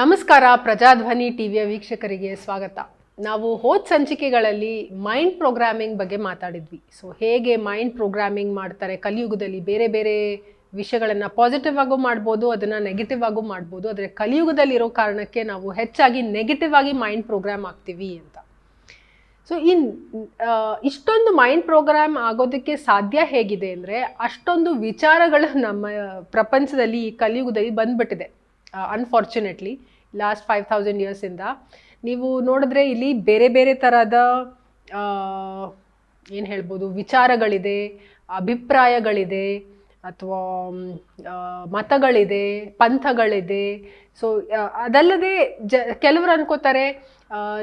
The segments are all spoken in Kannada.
ನಮಸ್ಕಾರ, ಪ್ರಜಾಧ್ವನಿ ಟಿವಿಯ ವೀಕ್ಷಕರಿಗೆ ಸ್ವಾಗತ. ನಾವು ಹೋದ ಸಂಚಿಕೆಗಳಲ್ಲಿ ಮೈಂಡ್ ಪ್ರೋಗ್ರಾಮಿಂಗ್ ಬಗ್ಗೆ ಮಾತಾಡಿದ್ವಿ. ಸೊ ಹೇಗೆ ಮೈಂಡ್ ಪ್ರೋಗ್ರಾಮಿಂಗ್ ಮಾಡ್ತಾರೆ, ಕಲಿಯುಗದಲ್ಲಿ ಬೇರೆ ಬೇರೆ ವಿಷಯಗಳನ್ನು ಪಾಸಿಟಿವ್ ಆಗೂ ಮಾಡ್ಬೋದು, ಅದನ್ನು ನೆಗೆಟಿವ್ ಆಗು ಮಾಡ್ಬೋದು. ಆದರೆ ಕಲಿಯುಗದಲ್ಲಿ ಇರೋ ಕಾರಣಕ್ಕೆ ನಾವು ಹೆಚ್ಚಾಗಿ ನೆಗೆಟಿವ್ ಆಗಿ ಮೈಂಡ್ ಪ್ರೋಗ್ರಾಮ್ ಆಗ್ತೀವಿ ಅಂತ. ಸೊ ಇನ್ ಇಷ್ಟೊಂದು ಮೈಂಡ್ ಪ್ರೋಗ್ರಾಮ್ ಆಗೋದಕ್ಕೆ ಸಾಧ್ಯ ಹೇಗಿದೆ ಅಂದರೆ ಅಷ್ಟೊಂದು ವಿಚಾರಗಳು ನಮ್ಮ ಪ್ರಪಂಚದಲ್ಲಿ, ಈ ಕಲಿಯುಗದಲ್ಲಿ ಬಂದ್ಬಿಟ್ಟಿದೆ. ಅನ್ಫಾರ್ಚುನೇಟ್ಲಿ ಲಾಸ್ಟ್ ಫೈವ್ ಥೌಸಂಡ್ ಇಯರ್ಸಿಂದ ನೀವು ನೋಡಿದ್ರೆ ಇಲ್ಲಿ ಬೇರೆ ಬೇರೆ ಥರದ ಏನು ಹೇಳ್ಬೋದು, ವಿಚಾರಗಳಿದೆ, ಅಭಿಪ್ರಾಯಗಳಿದೆ, ಅಥವಾ ಮತಗಳಿದೆ, ಪಂಥಗಳಿದೆ. ಸೊ ಅದಲ್ಲದೆ ಜ, ಕೆಲವರು ಅನ್ಕೋತಾರೆ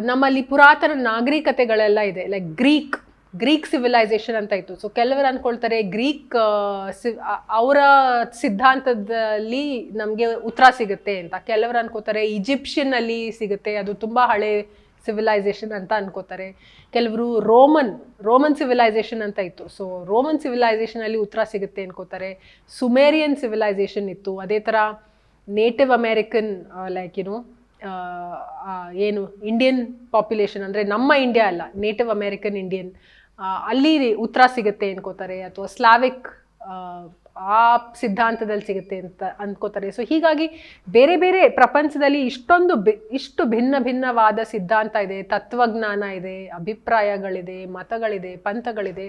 ನಮ್ಮಲ್ಲಿ ಪುರಾತನ ನಾಗರಿಕತೆಗಳೆಲ್ಲ ಇದೆ ಲೈಕ್ ಗ್ರೀಕ್ ಗ್ರೀಕ್ ಸಿವಿಲೈಸೇಷನ್ ಅಂತ ಇತ್ತು. ಸೊ ಕೆಲವರು ಅಂದ್ಕೊಳ್ತಾರೆ ಗ್ರೀಕ್ ಅವರ ಸಿದ್ಧಾಂತದಲ್ಲಿ ನಮಗೆ ಉತ್ತರ ಸಿಗುತ್ತೆ ಅಂತ. ಕೆಲವರು ಅನ್ಕೋತಾರೆ ಈಜಿಪ್ಷಿಯನ್ ಅಲ್ಲಿ ಸಿಗುತ್ತೆ, ಅದು ತುಂಬ ಹಳೆ ಸಿವಿಲೈಸೇಷನ್ ಅಂತ ಅನ್ಕೋತಾರೆ ಕೆಲವರು ರೋಮನ್ ರೋಮನ್ ಸಿವಿಲೈಸೇಷನ್ ಅಂತ ಇತ್ತು. ಸೊ ರೋಮನ್ ಸಿವಿಲೈಸೇಷನ್ ಅಲ್ಲಿ ಉತ್ತರ ಸಿಗುತ್ತೆ ಅನ್ಕೋತಾರೆ ಸುಮೇರಿಯನ್ ಸಿವಿಲೈಸೇಷನ್ ಇತ್ತು. ಅದೇ ಥರ ನೇಟಿವ್ ಅಮೇರಿಕನ್ ಲೈಕ್ ಏನು ಏನು ಇಂಡಿಯನ್ ಪಾಪ್ಯುಲೇಷನ್ ಅಂದರೆ ನಮ್ಮ ಇಂಡಿಯಾ ಅಲ್ಲ ನೇಟಿವ್ ಅಮೇರಿಕನ್ ಇಂಡಿಯನ್ ಅಲ್ಲಿ ಉತ್ತರ ಸಿಗುತ್ತೆ ಅನ್ಕೋತಾರೆ, ಅಥವಾ ಸ್ಲಾವಿಕ್, ಆ ಸಿದ್ಧಾಂತದಲ್ಲಿ ಸಿಗುತ್ತೆ ಅಂತ ಅಂದ್ಕೋತಾರೆ ಸೊ ಹೀಗಾಗಿ ಬೇರೆ ಬೇರೆ ಪ್ರಪಂಚದಲ್ಲಿ ಇಷ್ಟೊಂದು ಇಷ್ಟು ಭಿನ್ನ ಭಿನ್ನವಾದ ಸಿದ್ಧಾಂತ ಇದೆ, ತತ್ವಜ್ಞಾನ ಇದೆ, ಅಭಿಪ್ರಾಯಗಳಿದೆ, ಮತಗಳಿದೆ, ಪಂಥಗಳಿದೆ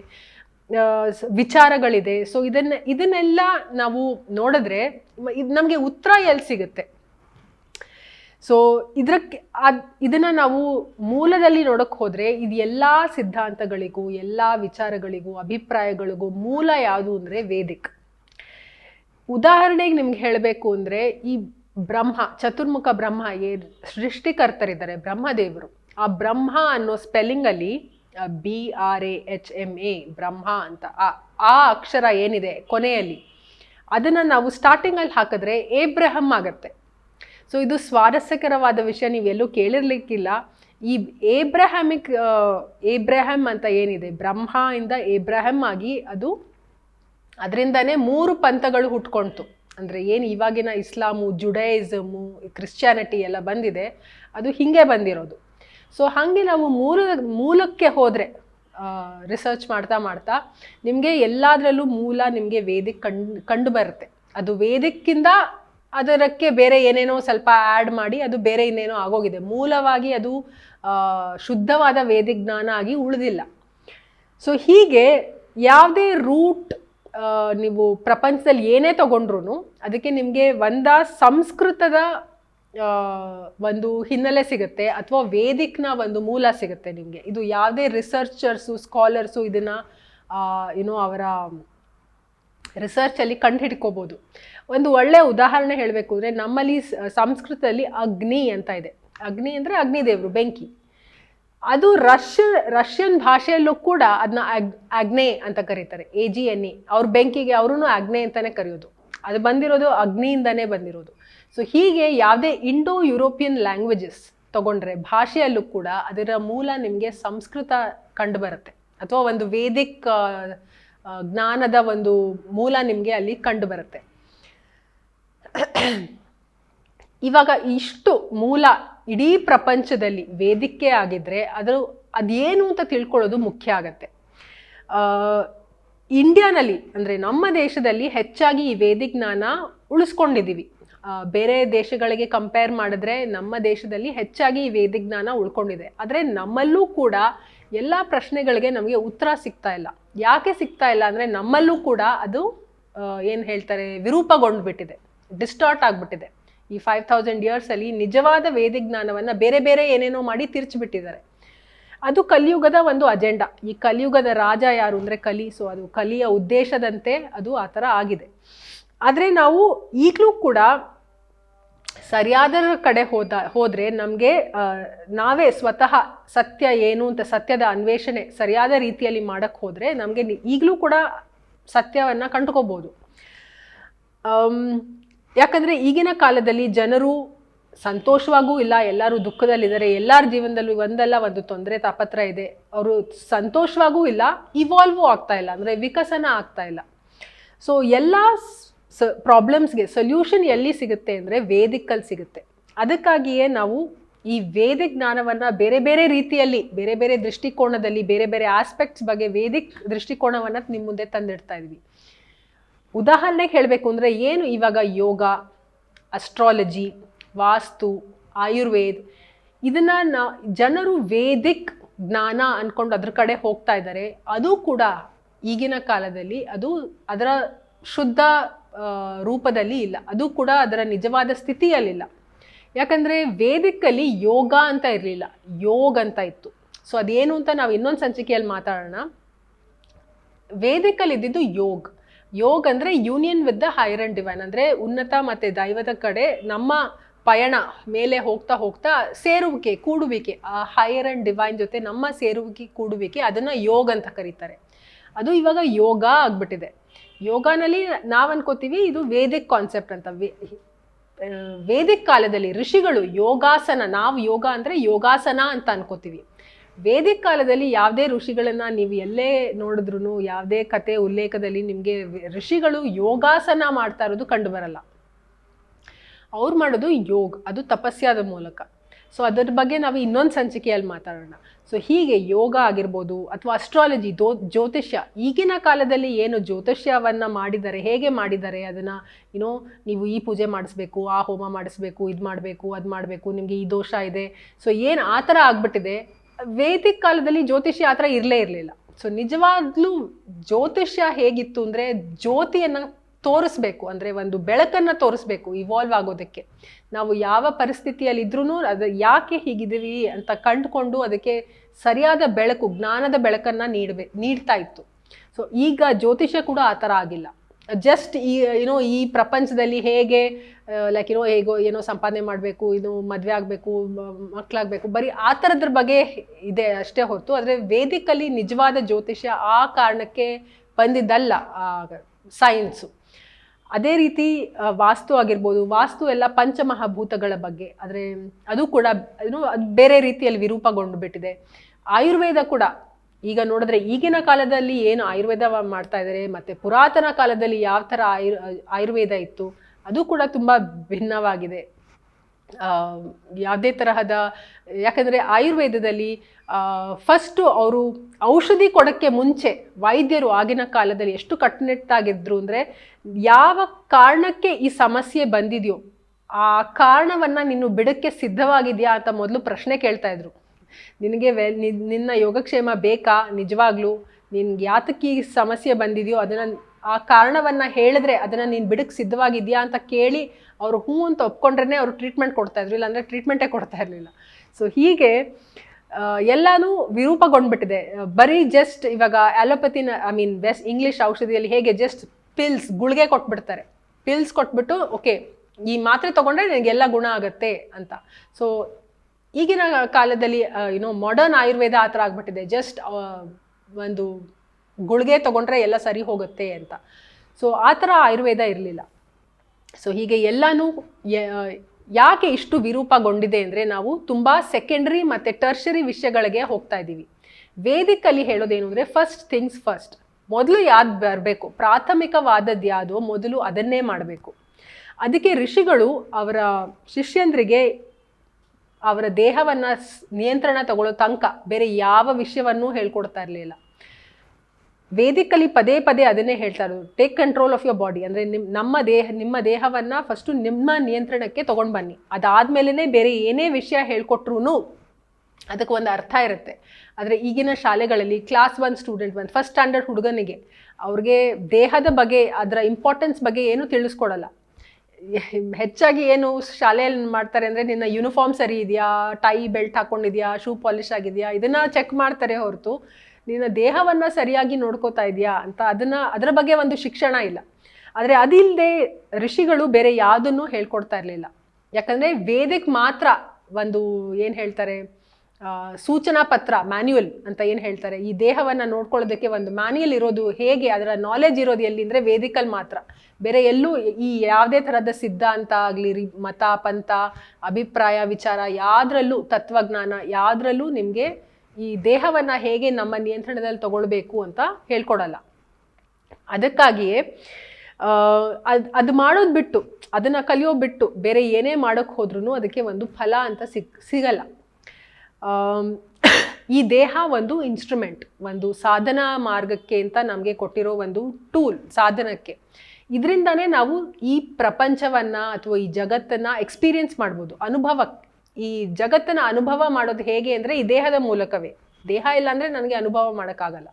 ವಿಚಾರಗಳಿದೆ. ಸೊ ಇದನ್ನ, ಇದನ್ನೆಲ್ಲ ನಾವು ನೋಡಿದ್ರೆ ಇದು ನಮಗೆ ಉತ್ತರ ಎಲ್ಲಿ ಸಿಗುತ್ತೆ? ಸೊ ಇದಕ್ಕೆ ಅದ್, ಇದನ್ನ ನಾವು ಮೂಲದಲ್ಲಿ ನೋಡಕ್ ಹೋದರೆ ಇದು ಎಲ್ಲ ಸಿದ್ಧಾಂತಗಳಿಗೂ, ಎಲ್ಲಾ ವಿಚಾರಗಳಿಗೂ, ಅಭಿಪ್ರಾಯಗಳಿಗೂ ಮೂಲ ಯಾವುದು ಅಂದ್ರೆ ವೇದಿಕ್. ಉದಾಹರಣೆಗೆ ನಿಮ್ಗೆ ಹೇಳಬೇಕು ಅಂದ್ರೆ ಈ ಬ್ರಹ್ಮ, ಚತುರ್ಮುಖ ಬ್ರಹ್ಮ ಏ ಸೃಷ್ಟಿಕರ್ತರಿದ್ದಾರೆ, ಬ್ರಹ್ಮದೇವರು. ಆ ಬ್ರಹ್ಮ ಅನ್ನೋ ಸ್ಪೆಲ್ಲಿಂಗ್ ಅಲ್ಲಿ B R A H M A Brahma ಅಂತ. ಆ ಅಕ್ಷರ ಏನಿದೆ ಕೊನೆಯಲ್ಲಿ, ಅದನ್ನ ನಾವು ಸ್ಟಾರ್ಟಿಂಗ್ ಅಲ್ಲಿ ಹಾಕಿದ್ರೆ ಎಬ್ರಹಮ್ ಆಗತ್ತೆ. ಸೊ ಇದು ಸ್ವಾರಸ್ಯಕರವಾದ ವಿಷಯ ನೀವೆಲ್ಲೂ ಕೇಳಿರ್ಲಿಕ್ಕಿಲ್ಲ. ಈ ಏಬ್ರಹಮಿಕ್ ಏಬ್ರಹಮ್ ಅಂತ ಏನಿದೆ? ಬ್ರಹ್ಮ ಇಂದ ಏಬ್ರಹಮ್ ಆಗಿ ಅದು ಅದರಿಂದನೇ ಮೂರು ಪಂಥಗಳು ಹುಟ್ಕೊಳ್ತು ಅಂದರೆ ಏನು ಇವಾಗಿನ ಇಸ್ಲಾಮು ಜುಡೈಸಮು ಕ್ರಿಶ್ಚಿಯಾನಿಟಿ ಎಲ್ಲ ಬಂದಿದೆ, ಅದು ಹಿಂಗೆ ಬಂದಿರೋದು. ಸೊ ಹಾಗೆ ನಾವು ಮೂಲ, ಮೂಲಕ್ಕೆ ಹೋದರೆ ರಿಸರ್ಚ್ ಮಾಡ್ತಾ ಮಾಡ್ತಾ ನಿಮಗೆ ಎಲ್ಲದರಲ್ಲೂ ಮೂಲ ನಿಮಗೆ ವೇದಿಕ್ ಕಂಡು ಕಂಡು ಬರುತ್ತೆ. ಅದು ವೇದಿಕ್ಕಿಂದ ಅದರಕ್ಕೆ ಬೇರೆ ಏನೇನೋ ಸ್ವಲ್ಪ ಆ್ಯಡ್ ಮಾಡಿ ಅದು ಬೇರೆ ಇನ್ನೇನೋ ಆಗೋಗಿದೆ. ಮೂಲವಾಗಿ ಅದು ಶುದ್ಧವಾದ ವೇದಿಕ್ ಜ್ಞಾನ ಆಗಿ ಉಳಿದಿಲ್ಲ. ಸೊ ಹೀಗೆ ಯಾವುದೇ ರೂಟ್ ನೀವು ಪ್ರಪಂಚದಲ್ಲಿ ಏನೇ ತಗೊಂಡ್ರೂ ಅದಕ್ಕೆ ನಿಮಗೆ ಒಂದ ಸಂಸ್ಕೃತದ ಒಂದು ಹಿನ್ನೆಲೆ ಸಿಗುತ್ತೆ ಅಥವಾ ವೇದಿಕ್ನ ಒಂದು ಮೂಲ ಸಿಗುತ್ತೆ ನಿಮಗೆ. ಇದು ಯಾವುದೇ ರಿಸರ್ಚರ್ಸು ಸ್ಕಾಲರ್ಸು ಇದನ್ನು ಏನೋ ಅವರ ರಿಸರ್ಚಲ್ಲಿ ಕಂಡು ಹಿಡ್ಕೋಬೋದು ಒಂದು ಒಳ್ಳೆಯ ಉದಾಹರಣೆ ಹೇಳಬೇಕು ಅಂದರೆ ನಮ್ಮಲ್ಲಿ ಸಂಸ್ಕೃತದಲ್ಲಿ ಅಗ್ನಿ ಅಂತ ಇದೆ. ಅಗ್ನಿ ಅಂದರೆ ಅಗ್ನಿದೇವರು, ಬೆಂಕಿ. ಅದು ರಷ್ಯ, ರಷ್ಯನ್ ಭಾಷೆಯಲ್ಲೂ ಕೂಡ ಅದನ್ನ ಅಗ್ನೆ ಅಂತ ಕರೀತಾರೆ ಎ ಜಿ ಎನ್ ಇ ಅವ್ರ ಬೆಂಕಿಗೆ ಅವರು ಅಗ್ನೆ ಅಂತಲೇ ಕರೆಯೋದು. ಅದು ಬಂದಿರೋದು ಅಗ್ನಿಯಿಂದನೇ ಬಂದಿರೋದು. ಸೊ ಹೀಗೆ ಯಾವುದೇ ಇಂಡೋ ಯುರೋಪಿಯನ್ ಲ್ಯಾಂಗ್ವೇಜಸ್ ತಗೊಂಡ್ರೆ ಭಾಷೆಯಲ್ಲೂ ಕೂಡ ಅದರ ಮೂಲ ನಿಮಗೆ ಸಂಸ್ಕೃತ ಕಂಡು ಬರುತ್ತೆ ಅಥವಾ ಒಂದು ವೇದಿಕ್ ಜ್ಞಾನದ ಒಂದು ಮೂಲ ನಿಮಗೆ ಅಲ್ಲಿ ಕಂಡು ಬರುತ್ತೆ. ಇವಾಗ ಇಷ್ಟು ಮೂಲ ಇಡೀ ಪ್ರಪಂಚದಲ್ಲಿ ವೇದಿಕೆ ಆಗಿದ್ರೆ ಅದು ಅದೇನು ಅಂತ ತಿಳ್ಕೊಳ್ಳೋದು ಮುಖ್ಯ ಆಗತ್ತೆ. ಇಂಡಿಯಾನಲ್ಲಿ ಅಂದರೆ ನಮ್ಮ ದೇಶದಲ್ಲಿ ಹೆಚ್ಚಾಗಿ ಈ ವೇದಿಕ್ ಜ್ಞಾನ ಉಳಿಸ್ಕೊಂಡಿದ್ದೀವಿ ಬೇರೆ ದೇಶಗಳಿಗೆ ಕಂಪೇರ್ ಮಾಡಿದ್ರೆ ನಮ್ಮ ದೇಶದಲ್ಲಿ ಹೆಚ್ಚಾಗಿ ಈ ವೇದಿಕ್ ಜ್ಞಾನ ಉಳ್ಕೊಂಡಿದೆ. ಆದರೆ ನಮ್ಮಲ್ಲೂ ಕೂಡ ಎಲ್ಲ ಪ್ರಶ್ನೆಗಳಿಗೆ ನಮಗೆ ಉತ್ತರ ಸಿಗ್ತಾ ಇಲ್ಲ. ಯಾಕೆ ಸಿಗ್ತಾ ಇಲ್ಲ ಅಂದರೆ ನಮ್ಮಲ್ಲೂ ಕೂಡ ಅದು ಏನು ಹೇಳ್ತಾರೆ, ವಿರೂಪಗೊಂಡ್ಬಿಟ್ಟಿದೆ ಡಿಸ್ಟಾರ್ಟ್ ಆಗಿಬಿಟ್ಟಿದೆ. ಈ ಫೈವ್ ಥೌಸಂಡ್ ಇಯರ್ಸಲ್ಲಿ ನಿಜವಾದ ವೇದಿಕ ಜ್ಞಾನವನ್ನು ಬೇರೆ ಬೇರೆ ಏನೇನೋ ಮಾಡಿ ತಿರ್ಚಿಬಿಟ್ಟಿದ್ದಾರೆ. ಅದು ಕಲಿಯುಗದ ಒಂದು ಅಜೆಂಡಾ ಈ ಕಲಿಯುಗದ ರಾಜ ಯಾರು ಅಂದರೆ ಕಲಿ. ಸೊ ಅದು ಕಲಿಯ ಉದ್ದೇಶದಂತೆ ಅದು ಆ ಥರ ಆಗಿದೆ. ಆದರೆ ನಾವು ಈಗಲೂ ಕೂಡ ಸರಿಯಾದ ಕಡೆ ಹೋದ, ಹೋದರೆ ನಮಗೆ ನಾವೇ ಸ್ವತಃ ಸತ್ಯ ಏನು ಅಂತ, ಸತ್ಯದ ಅನ್ವೇಷಣೆ ಸರಿಯಾದ ರೀತಿಯಲ್ಲಿ ಮಾಡಕ್ಕೆ ಹೋದರೆ ನಮಗೆ ಈಗಲೂ ಕೂಡ ಸತ್ಯವನ್ನು ಕಂಡುಕೋಬೋದು. ಯಾಕಂದರೆ ಈಗಿನ ಕಾಲದಲ್ಲಿ ಜನರು ಸಂತೋಷವಾಗೂ ಇಲ್ಲ, ಎಲ್ಲರೂ ದುಃಖದಲ್ಲಿದ್ದಾರೆ, ಎಲ್ಲರ ಜೀವನದಲ್ಲೂ ಒಂದಲ್ಲ ಒಂದು ತೊಂದರೆ, ತಾಪತ್ರ ಇದೆ. ಅವರು ಸಂತೋಷವಾಗೂ ಇಲ್ಲ ಇವಾಲ್ವ್ ಆಗ್ತಾ ಇಲ್ಲ, ಅಂದರೆ ವಿಕಸನ ಆಗ್ತಾ ಇಲ್ಲ. ಸೊ ಎಲ್ಲ ಸ ಪ್ರಾಬ್ಲಮ್ಸ್ಗೆ ಸೊಲ್ಯೂಷನ್ ಎಲ್ಲಿ ಸಿಗುತ್ತೆ ಅಂದರೆ ವೇದಿಕಲ್ಲಿ ಸಿಗುತ್ತೆ. ಅದಕ್ಕಾಗಿಯೇ ನಾವು ಈ ವೇದಿಕ್ ಜ್ಞಾನವನ್ನು ಬೇರೆ ಬೇರೆ ರೀತಿಯಲ್ಲಿ, ಬೇರೆ ಬೇರೆ ದೃಷ್ಟಿಕೋನದಲ್ಲಿ, ಬೇರೆ ಬೇರೆ ಆಸ್ಪೆಕ್ಟ್ಸ್ ಬಗ್ಗೆ ವೇದಿಕ್ ದೃಷ್ಟಿಕೋನವನ್ನು ನಿಮ್ಮ ಮುಂದೆ ತಂದಿಡ್ತಾ ಇದ್ವಿ. ಉದಾಹರಣೆಗೆ ಹೇಳಬೇಕು ಅಂದರೆ ಏನು ಇವಾಗ ಯೋಗ ಅಸ್ಟ್ರಾಲಜಿ ವಾಸ್ತು, ಆಯುರ್ವೇದ, ಇದನ್ನು ನಾ, ಜನರು ವೇದಿಕ್ ಜ್ಞಾನ ಅಂದ್ಕೊಂಡು ಅದ್ರ ಕಡೆ ಹೋಗ್ತಾ ಇದ್ದಾರೆ. ಅದು ಕೂಡ ಈಗಿನ ಕಾಲದಲ್ಲಿ ಅದು ಅದರ ಶುದ್ಧ ರೂಪದಲ್ಲಿ ಇಲ್ಲ. ಅದು ಕೂಡ ಅದರ ನಿಜವಾದ ಸ್ಥಿತಿಯಲ್ಲಿಲ್ಲ. ಯಾಕಂದರೆ ವೇದಿಕಲ್ಲಿ ಯೋಗ ಅಂತ ಇರಲಿಲ್ಲ. ಯೋಗ ಅಂತ ಇತ್ತು. ಸೊ ಅದೇನು ಅಂತ ನಾವು ಇನ್ನೊಂದು ಸಂಚಿಕೆಯಲ್ಲಿ ಮಾತಾಡೋಣ. ವೇದಿಕಲ್ಲಿ ಇದ್ದಿದ್ದು ಯೋಗ. ಯೋಗ ಅಂದರೆ union with the higher and divine. ಅಂದರೆ ಉನ್ನತ ಮತ್ತು ದೈವದ ಕಡೆ ನಮ್ಮ ಪಯಣ ಮೇಲೆ ಹೋಗ್ತಾ ಹೋಗ್ತಾ ಸೇರುವಿಕೆ, ಕೂಡುವಿಕೆ. ಆ ಹೈಯರ್ ಅಂಡ್ ಡಿವೈನ್ ಜೊತೆ ನಮ್ಮ ಸೇರುವಿಕೆ, ಕೂಡುವಿಕೆ, ಅದನ್ನು ಯೋಗ ಅಂತ ಕರೀತಾರೆ. ಅದು ಇವಾಗ ಯೋಗ ಆಗ್ಬಿಟ್ಟಿದೆ. ಯೋಗನಲ್ಲಿ ನಾವು ಅನ್ಕೋತೀವಿ ಇದು ವೇದಿಕ್ ಕಾನ್ಸೆಪ್ಟ್ ಅಂತ. ವೇದಿಕ್ ಕಾಲದಲ್ಲಿ ಋಷಿಗಳು ಯೋಗಾಸನ, ನಾವು ಯೋಗ ಅಂದ್ರೆ ಯೋಗಾಸನ ಅಂತ ಅನ್ಕೋತೀವಿ. ವೇದಿಕ್ ಕಾಲದಲ್ಲಿ ಯಾವುದೇ ಋಷಿಗಳನ್ನ ನೀವು ಎಲ್ಲೇ ನೋಡಿದ್ರು ಯಾವುದೇ ಕತೆ ಉಲ್ಲೇಖದಲ್ಲಿ ನಿಮಗೆ ಋಷಿಗಳು ಯೋಗಾಸನ ಮಾಡ್ತಾ ಇರೋದು ಕಂಡು ಬರಲ್ಲ. ಅವ್ರು ಮಾಡೋದು ಯೋಗ, ಅದು ತಪಸ್ಯಾದ ಮೂಲಕ. ಸೊ ಅದರ ಬಗ್ಗೆ ನಾವು ಇನ್ನೊಂದು ಸಂಚಿಕೆಯಲ್ಲಿ ಮಾತಾಡೋಣ. ಸೊ ಹೀಗೆ ಯೋಗ ಆಗಿರ್ಬೋದು ಅಥವಾ ಅಸ್ಟ್ರಾಲಜಿ ದೋ ಜ್ಯೋತಿಷ್ಯ, ಈಗಿನ ಕಾಲದಲ್ಲಿ ಏನು ಜ್ಯೋತಿಷ್ಯವನ್ನು ಮಾಡಿದ್ದಾರೆ ಹೇಗೆ ಮಾಡಿದ್ದಾರೆ ಅದನ್ನು ಏನೋ ನೀವು ಈ ಪೂಜೆ ಮಾಡಿಸ್ಬೇಕು, ಆ ಹೋಮ ಮಾಡಿಸ್ಬೇಕು, ಇದು ಮಾಡಬೇಕು, ಅದು ಮಾಡಬೇಕು, ನಿಮಗೆ ಈ ದೋಷ ಇದೆ. ಸೊ ಏನು ಆ ಥರ ಆಗಿಬಿಟ್ಟಿದೆ, ವೇದಿಕ ಕಾಲದಲ್ಲಿ ಜ್ಯೋತಿಷ್ಯ ಆ ಥರ ಇರಲೇ ಇರಲಿಲ್ಲ. ಸೊ ನಿಜವಾಗ್ಲೂ ಜ್ಯೋತಿಷ್ಯ ಹೇಗಿತ್ತು ಅಂದರೆ ಜ್ಯೋತಿಯನ್ನು ತೋರಿಸ್ಬೇಕು, ಅಂದರೆ ಒಂದು ಬೆಳಕನ್ನು ತೋರಿಸ್ಬೇಕು ಇವಾಲ್ವ್ ಆಗೋದಕ್ಕೆ. ನಾವು ಯಾವ ಪರಿಸ್ಥಿತಿಯಲ್ಲಿ ಇದ್ರೂ ಅದು ಯಾಕೆ ಹೀಗಿದ್ದೀವಿ ಅಂತ ಕಂಡುಕೊಂಡು ಅದಕ್ಕೆ ಸರಿಯಾದ ಬೆಳಕು, ಜ್ಞಾನದ ಬೆಳಕನ್ನು ನೀಡಬೇ, ನೀಡ್ತಾ ಇತ್ತು. ಸೊ ಈಗ ಜ್ಯೋತಿಷ್ಯ ಕೂಡ ಆ ಥರ ಆಗಿಲ್ಲ. ಜಸ್ಟ್ ಈ ಏನೋ ಈ ಪ್ರಪಂಚದಲ್ಲಿ ಹೇಗೆ ಲೈಕ್ ಏನೋ ಹೇಗೋ ಏನೋ ಸಂಪಾದನೆ ಮಾಡಬೇಕು, ಇದು ಮದುವೆ ಆಗಬೇಕು ಮಕ್ಕಳಾಗಬೇಕು ಬರೀ ಆ ಥರದ್ರ ಬಗ್ಗೆ ಇದೆ ಅಷ್ಟೇ ಹೊರತು, ಆದರೆ ವೇದಿಕಲ್ಲಿ ನಿಜವಾದ ಜ್ಯೋತಿಷ್ಯ ಆ ಕಾರಣಕ್ಕೆ ಬಂದಿದ್ದಲ್ಲ ಸೈನ್ಸು ಅದೇ ರೀತಿ ವಾಸ್ತು ಆಗಿರ್ಬೋದು, ವಾಸ್ತು ಎಲ್ಲ ಪಂಚಮಹಾಭೂತಗಳ ಬಗ್ಗೆ. ಆದರೆ, ಅದು ಕೂಡ, ಏನು, ಅದು ಬೇರೆ ರೀತಿಯಲ್ಲಿ ವಿರೂಪಗೊಂಡು ಬಿಟ್ಟಿದೆ. ಆಯುರ್ವೇದ ಕೂಡ, ಈಗ ನೋಡಿದ್ರೆ ಈಗಿನ ಕಾಲದಲ್ಲಿ ಏನು ಆಯುರ್ವೇದ ಮಾಡ್ತಾ ಇದ್ದಾರೆ ಮತ್ತು ಪುರಾತನ ಕಾಲದಲ್ಲಿ ಯಾವ ಥರ ಆಯುರ್, ಆಯುರ್ವೇದ ಇತ್ತು, ಅದು ಕೂಡ ತುಂಬ ಭಿನ್ನವಾಗಿದೆ. ಯಾವುದೇ ತರಹದ, ಯಾಕಂದರೆ ಆಯುರ್ವೇದದಲ್ಲಿ ಫಸ್ಟು ಅವರು ಔಷಧಿ ಕೊಡೋಕ್ಕೆ ಮುಂಚೆ ವೈದ್ಯರು ಆಗಿನ ಕಾಲದಲ್ಲಿ ಎಷ್ಟು ಕಟ್ಟುನಿಟ್ಟಾಗಿದ್ರು ಅಂದರೆ ಯಾವ ಕಾರಣಕ್ಕೆ ಈ ಸಮಸ್ಯೆ ಬಂದಿದೆಯೋ, ಆ ಕಾರಣವನ್ನು ನೀನು ಬಿಡಕ್ಕೆ ಸಿದ್ಧವಾಗಿದೆಯಾ ಅಂತ ಮೊದಲು ಪ್ರಶ್ನೆ ಕೇಳ್ತಾ ಇದ್ರು. ನಿನಗೆ ವೆ ನಿನ್ನ ಯೋಗಕ್ಷೇಮ ಬೇಕಾ? ನಿಜವಾಗ್ಲೂ ನಿನ್ಗೆ ಯಾತಕ್ಕೆ ಸಮಸ್ಯೆ ಬಂದಿದೆಯೋ, ಅದನ್ನು ಆ ಕಾರಣವನ್ನು ಹೇಳಿದ್ರೆ ಅದನ್ನು ನೀನು ಬಿಡಕ್ಕೆ ಸಿದ್ಧವಾಗಿದೆಯಾ ಅಂತ ಕೇಳಿ ಅವರು ಹ್ಞೂ ಅಂತ ಒಪ್ಕೊಂಡ್ರೇ ಅವರು ಟ್ರೀಟ್ಮೆಂಟ್ ಕೊಡ್ತಾ ಇದ್ರು, ಇಲ್ಲಾಂದರೆ ಟ್ರೀಟ್ಮೆಂಟೇ ಕೊಡ್ತಾ ಇರಲಿಲ್ಲ. ಸೊ ಹೀಗೆ ಎಲ್ಲಾನು ವಿರೂಪಗೊಂಡ್ಬಿಟ್ಟಿದೆ. ಬರೀ ಜಸ್ಟ್ ಇವಾಗ ಆಲೋಪತಿನ ಐ ಮೀನ್ ಬೆಸ್ಟ್ ಇಂಗ್ಲೀಷ್ ಔಷಧಿಯಲ್ಲಿ ಹೇಗೆ ಜಸ್ಟ್ ಪಿಲ್ಸ್ ಗುಳಿಗೆ ಕೊಟ್ಬಿಡ್ತಾರೆ. ಪಿಲ್ಸ್ ಕೊಟ್ಬಿಟ್ಟು ಓಕೆ ಈ ಮಾತ್ರೆ ತಗೊಂಡ್ರೆ ನನಗೆಲ್ಲ ಗುಣ ಆಗುತ್ತೆ ಅಂತ. ಸೊ ಈಗಿನ ಕಾಲದಲ್ಲಿ ಏನೋ ಮಾಡರ್ನ್ ಆಯುರ್ವೇದ ಆ ಥರ ಆಗಿಬಿಟ್ಟಿದೆ. ಜಸ್ಟ್ ಒಂದು ಗುಳಿಗೆ ತೊಗೊಂಡ್ರೆ ಎಲ್ಲ ಸರಿ ಹೋಗುತ್ತೆ ಅಂತ. ಸೊ ಆ ಥರ ಆಯುರ್ವೇದ ಇರಲಿಲ್ಲ. ಸೊ ಹೀಗೆ ಎಲ್ಲನೂ ಯಾಕೆ ಇಷ್ಟು ವಿರೂಪಗೊಂಡಿದೆ ಅಂದರೆ ನಾವು ತುಂಬ ಸೆಕೆಂಡ್ರಿ ಮತ್ತು ಟರ್ಷರಿ ವಿಷಯಗಳಿಗೆ ಹೋಗ್ತಾ ಇದ್ದೀವಿ. ವೇದಿಕಲ್ಲಿ ಹೇಳೋದೇನು ಅಂದರೆ ಫಸ್ಟ್ ಥಿಂಗ್ಸ್ ಫಸ್ಟ್ ಮೊದಲು ಯಾವ್ದು ಬರಬೇಕು? ಪ್ರಾಥಮಿಕವಾದದ್ದು ಯಾವುದೋ? ಮೊದಲು ಅದನ್ನೇ ಮಾಡಬೇಕು. ಅದಕ್ಕೆ ಋಷಿಗಳು ಅವರ ಶಿಷ್ಯಂದ್ರಿಗೆ ಅವರ ದೇಹವನ್ನು ನಿಯಂತ್ರಣ ತಗೊಳ್ಳೋ ತನಕ ಬೇರೆ ಯಾವ ವಿಷಯವನ್ನೂ ಹೇಳ್ಕೊಡ್ತಾ ಇರಲಿಲ್ಲ. ವೇದಿಕಲಿ ಪದೇ ಪದೇ ಅದನ್ನೇ ಹೇಳ್ತಾ ಇರೋದು. Take control of your body ಅಂದರೆ ನಿಮ್ಮ ನಮ್ಮ ದೇಹ, ನಿಮ್ಮ ದೇಹವನ್ನು ಫಸ್ಟು ನಿಮ್ಮ ನಿಯಂತ್ರಣಕ್ಕೆ ತೊಗೊಂಡು ಬನ್ನಿ ಅದಾದಮೇಲೆ ಬೇರೆ ಏನೇ ವಿಷಯ ಹೇಳ್ಕೊಟ್ರು ಅದಕ್ಕೆ ಒಂದು ಅರ್ಥ ಇರುತ್ತೆ. ಆದರೆ ಈಗಿನ ಶಾಲೆಗಳಲ್ಲಿ ಕ್ಲಾಸ್ ಒನ್ ಸ್ಟೂಡೆಂಟ್ ಒಂದು ಫಸ್ಟ್ ಸ್ಟ್ಯಾಂಡರ್ಡ್ ಹುಡುಗನಿಗೆ ಅವ್ರಿಗೆ ದೇಹದ ಬಗ್ಗೆ, ಅದರ ಇಂಪಾರ್ಟೆನ್ಸ್ ಬಗ್ಗೆ ಏನೂ ತಿಳಿಸ್ಕೊಡಲ್ಲ. ಹೆಚ್ಚಾಗಿ ಏನು ಶಾಲೆಯಲ್ಲಿ ಮಾಡ್ತಾರೆ ಅಂದರೆ ನಿನ್ನ ಯೂನಿಫಾರ್ಮ್ ಸರಿ ಇದೆಯಾ? ಟೈ ಬೆಲ್ಟ್ ಹಾಕೊಂಡಿದ್ಯಾ? ಶೂ ಪಾಲಿಶ್ ಆಗಿದೆಯಾ? ಇದನ್ನು ಚೆಕ್ ಮಾಡ್ತಾರೆ ಹೊರತು ನಿನ್ನ ದೇಹವನ್ನು ಸರಿಯಾಗಿ ನೋಡ್ಕೋತಾ ಇದೆಯಾ ಅಂತ ಅದನ್ನ, ಅದರ ಬಗ್ಗೆ ಒಂದು ಶಿಕ್ಷಣ ಇಲ್ಲ. ಆದರೆ ಅದಿಲ್ಲದೆ ಋಷಿಗಳು ಬೇರೆ ಯಾವುದನ್ನು ಹೇಳ್ಕೊಡ್ತಾ ಇರಲಿಲ್ಲ. ಯಾಕಂದರೆ ವೇದಕ್ಕೆ ಮಾತ್ರ ಒಂದು ಏನು ಹೇಳ್ತಾರೆ ಸೂಚನಾ ಪತ್ರ ಮ್ಯಾನ್ಯುಯಲ್ ಅಂತ ಏನು ಹೇಳ್ತಾರೆ, ಈ ದೇಹವನ್ನು ನೋಡ್ಕೊಳ್ಳೋದಕ್ಕೆ ಒಂದು ಮ್ಯಾನ್ಯುಯಲ್ ಇರೋದು ಹೇಗೆ, ಅದರ ನಾಲೆಜ್ ಇರೋದು ಎಲ್ಲಿ ಅಂದರೆ ವೇದಿಕಲ್ ಮಾತ್ರ. ಬೇರೆ ಎಲ್ಲೂ ಈ ಯಾವುದೇ ಥರದ ಸಿದ್ಧಾಂತ ಆಗಲಿ, ರಿ ಮತ ಪಂಥ ಅಭಿಪ್ರಾಯ, ವಿಚಾರ, ಯಾವುದ್ರಲ್ಲೂ ತತ್ವಜ್ಞಾನ, ಯಾವುದ್ರಲ್ಲೂ ನಿಮಗೆ ಈ ದೇಹವನ್ನು ಹೇಗೆ ನಮ್ಮ ನಿಯಂತ್ರಣದಲ್ಲಿ ತಗೊಳ್ಬೇಕು ಅಂತ ಹೇಳ್ಕೊಡಲ್ಲ. ಅದಕ್ಕಾಗಿಯೇ ಅದು ಅದು ಮಾಡೋದು ಬಿಟ್ಟು, ಅದನ್ನು ಕಲಿಯೋ ಬಿಟ್ಟು, ಬೇರೆ ಏನೇ ಮಾಡೋಕ್ಕೆ ಹೋದ್ರೂ ಅದಕ್ಕೆ ಒಂದು ಫಲ ಅಂತ ಸಿಗ್, ಸಿಗಲ್ಲ. ಈ ದೇಹ ಒಂದು ಇನ್ಸ್ಟ್ರೂಮೆಂಟ್ ಒಂದು ಸಾಧನಾ ಮಾರ್ಗಕ್ಕೆ ಅಂತ ನಮಗೆ ಕೊಟ್ಟಿರೋ ಒಂದು ಟೂಲ್ ಸಾಧನಕ್ಕೆ. ಇದರಿಂದನೇ ನಾವು ಈ ಪ್ರಪಂಚವನ್ನು ಅಥವಾ ಈ ಜಗತ್ತನ್ನು ಎಕ್ಸ್ಪೀರಿಯನ್ಸ್ ಮಾಡ್ಬೋದು ಅನುಭವ ಈ ಜಗತ್ತನ್ನು ಅನುಭವ ಮಾಡೋದು ಹೇಗೆ ಅಂದರೆ ಈ ದೇಹದ ಮೂಲಕವೇ. ದೇಹ ಇಲ್ಲ ಅಂದರೆ ನನಗೆ ಅನುಭವ ಮಾಡೋಕ್ಕಾಗಲ್ಲ.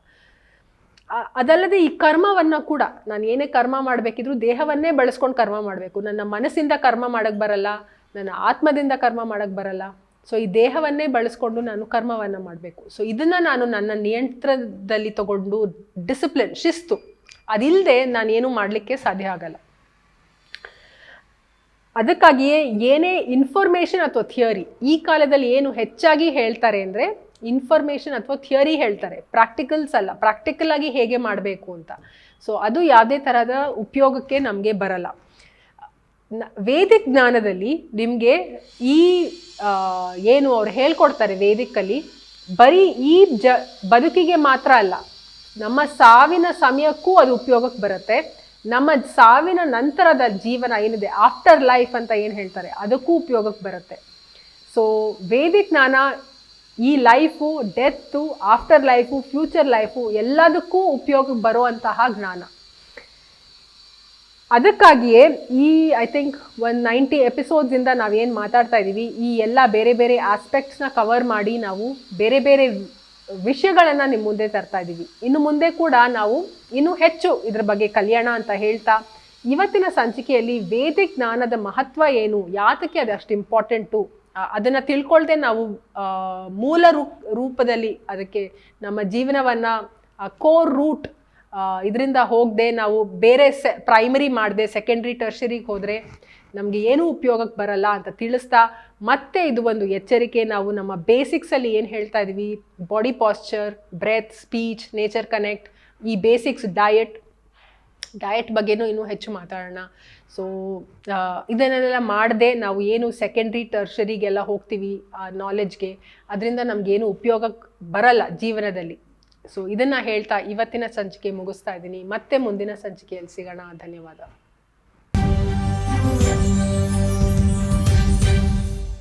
ಅದಲ್ಲದೆ ಈ ಕರ್ಮವನ್ನು ಕೂಡ ನಾನು ಏನೇ ಕರ್ಮ ಮಾಡಬೇಕಿದ್ರು ದೇಹವನ್ನೇ ಬಳಸ್ಕೊಂಡು ಕರ್ಮ ಮಾಡಬೇಕು. ನನ್ನ ಮನಸ್ಸಿಂದ ಕರ್ಮ ಮಾಡೋಕ್ಕೆ ಬರಲ್ಲ, ನನ್ನ ಆತ್ಮದಿಂದ ಕರ್ಮ ಮಾಡೋಕ್ಕೆ ಬರಲ್ಲ. ಸೊ ಈ ದೇಹವನ್ನೇ ಬಳಸ್ಕೊಂಡು ನಾನು ಕರ್ಮವನ್ನು ಮಾಡಬೇಕು. ಸೊ ಇದನ್ನು ನಾನು ನನ್ನ ನಿಯಂತ್ರಣದಲ್ಲಿ ತಗೊಂಡು ಡಿಸಿಪ್ಲಿನ್ ಶಿಸ್ತು ಅದಿಲ್ಲದೆ ನಾನು ಏನು ಮಾಡಲಿಕ್ಕೆ ಸಾಧ್ಯ ಆಗಲ್ಲ. ಅದಕ್ಕಾಗಿಯೇ ಏನೇ ಇನ್ಫಾರ್ಮೇಷನ್ ಅಥವಾ ಥಿಯರಿ ಈ ಕಾಲದಲ್ಲಿ ಏನು ಹೆಚ್ಚಾಗಿ ಹೇಳ್ತಾರೆ ಅಂದರೆ ಇನ್ಫಾರ್ಮೇಷನ್ ಅಥವಾ ಥಿಯರಿ ಹೇಳ್ತಾರೆ ಪ್ರಾಕ್ಟಿಕಲ್ಸ್ ಅಲ್ಲ ಪ್ರಾಕ್ಟಿಕಲ್ ಆಗಿ ಹೇಗೆ ಮಾಡಬೇಕು ಅಂತ. ಸೊ ಅದು ಯಾವುದೇ ಥರದ ಉಪಯೋಗಕ್ಕೆ ನಮಗೆ ಬರಲ್ಲ. ವೇದಿಕ್ ಜ್ಞಾನದಲ್ಲಿ ನಿಮಗೆ ಈ ಏನು ಅವ್ರು ಹೇಳ್ಕೊಡ್ತಾರೆ ವೇದಿಕಲ್ಲಿ, ಬರೀ ಈ ಜ, ಬದುಕಿಗೆ ಮಾತ್ರ ಅಲ್ಲ, ನಮ್ಮ ಸಾವಿನ ಸಮಯಕ್ಕೂ ಅದು ಉಪಯೋಗಕ್ಕೆ ಬರುತ್ತೆ. ನಮ್ಮ ಸಾವಿನ ನಂತರದ ಜೀವನ ಏನಿದೆ? ಆಫ್ಟರ್ ಲೈಫ್ ಅಂತ ಏನು ಹೇಳ್ತಾರೆ? ಅದಕ್ಕೂ ಉಪಯೋಗಕ್ಕೆ ಬರುತ್ತೆ. ಸೊ ವೇದಿಕ್ ಜ್ಞಾನ ಈ life death after life future life ಎಲ್ಲದಕ್ಕೂ ಉಪಯೋಗಕ್ಕೆ ಬರುವಂತಹ ಜ್ಞಾನ. ಅದಕ್ಕಾಗಿಯೇ ಈ ಐ ಥಿಂಕ್ ಒಂದು ನೈಂಟಿ ಎಪಿಸೋಡ್ಸಿಂದ ನಾವೇನು ಮಾತಾಡ್ತಾ ಇದ್ದೀವಿ ಈ ಎಲ್ಲ ಬೇರೆ ಬೇರೆ ಆಸ್ಪೆಕ್ಟ್ಸ್ನ ಕವರ್ ಮಾಡಿ ನಾವು ಬೇರೆ ಬೇರೆ ವಿಷಯಗಳನ್ನು ನಿಮ್ಮ ಮುಂದೆ ತರ್ತಾ ಇದ್ದೀವಿ ಇನ್ನು ಮುಂದೆ ಕೂಡ ನಾವು ಇನ್ನೂ ಹೆಚ್ಚು ಇದ್ರ ಬಗ್ಗೆ ಕಲ್ಯಾಣ ಅಂತ ಹೇಳ್ತಾ, ಇವತ್ತಿನ ಸಂಚಿಕೆಯಲ್ಲಿ ವೇದಿಕ್ ಜ್ಞಾನದ ಮಹತ್ವ ಏನು, ಯಾತಕ್ಕೆ ಅದು ಅಷ್ಟು ಇಂಪಾರ್ಟೆಂಟು ಅದನ್ನು ತಿಳ್ಕೊಳ್ದೆ ನಾವು ಮೂಲ ರೂಪ್ ರೂಪದಲ್ಲಿ ಅದಕ್ಕೆ ನಮ್ಮ ಜೀವನವನ್ನು ಕೋರ್ ರೂಟ್ ಇದರಿಂದ ಹೋಗದೆ ನಾವು ಬೇರೆ ಸೆ ಪ್ರೈಮರಿ ಮಾಡದೆ ಸೆಕೆಂಡ್ರಿ ಟರ್ಷರಿಗೆ ಹೋದರೆ ನಮಗೆ ಏನೂ ಉಪಯೋಗಕ್ಕೆ ಬರಲ್ಲ ಅಂತ ತಿಳಿಸ್ತಾ ಮತ್ತೆ ಇದು ಒಂದು ಎಚ್ಚರಿಕೆ. ನಾವು ನಮ್ಮ ಬೇಸಿಕ್ಸಲ್ಲಿ ಏನು ಹೇಳ್ತಾ ಇದ್ವಿ? Body posture breath speech nature connect ಈ ಬೇಸಿಕ್ಸ್ ಡಯಟ್ ಡಯಟ್ ಬಗ್ಗೆನೂ ಇನ್ನೂ ಹೆಚ್ಚು ಮಾತಾಡೋಣ. ಸೊ ಇದನ್ನೆಲ್ಲ ಮಾಡದೆ ನಾವು ಏನು ಸೆಕೆಂಡ್ರಿ ಟರ್ಷರಿಗೆಲ್ಲ ಹೋಗ್ತೀವಿ ಆ ನಾಲೆಜ್ಗೆ ಅದರಿಂದ ನಮಗೇನು ಉಪಯೋಗಕ್ಕೆ ಬರಲ್ಲ ಜೀವನದಲ್ಲಿ. ಸೊ ಇದನ್ನು ಹೇಳ್ತಾ ಇವತ್ತಿನ ಸಂಚಿಕೆ ಮುಗಿಸ್ತಾ ಇದ್ದೀನಿ. ಮತ್ತೆ ಮುಂದಿನ ಸಂಚಿಕೆಯಲ್ಲಿ ಸಿಗೋಣ. ಧನ್ಯವಾದ.